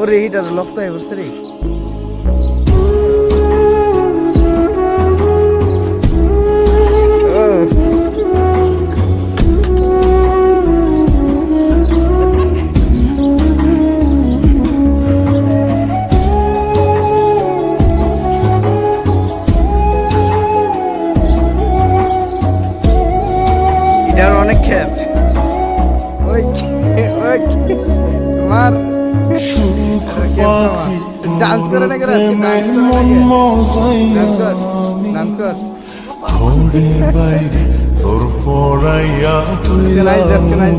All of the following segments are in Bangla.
ওরে এইটার লক্ত হয়ে পড়ছে রে। ওই ওই মার সুখ পাখি ডান্স করে না ডান্স কর তোর ফরাইয়া কেনাই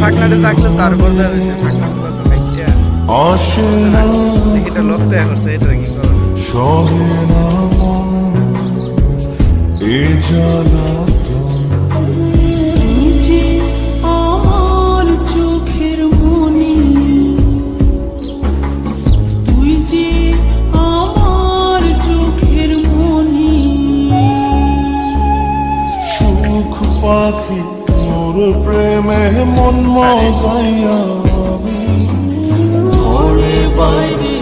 ফাঁকনাতে থাকলে তারপর না। এটা লোক তো করছে এটা কি পাখি তোর প্রেমে মন মজাইয়া আমি। ঘরে বাইরে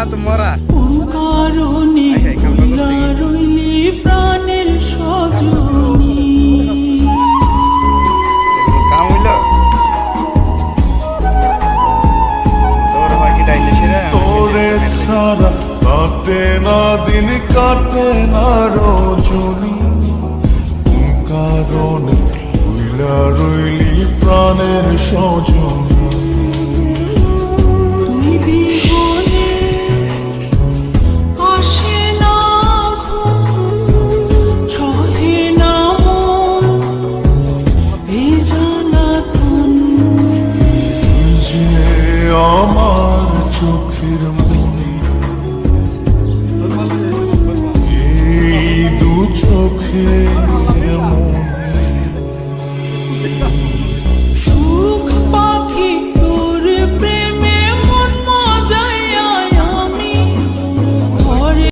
দিতে আমরা তো মরা কারণে? রইলি প্রাণের সজনী। কাম হইল? তোর বাকি ডাইলে সেরা তোরে ছাড়া কাটে না দিন কাটে না রজনী। কোন কারণে রইলি প্রাণের সজনী। চোখের মনে। এই দু চোখের মনে।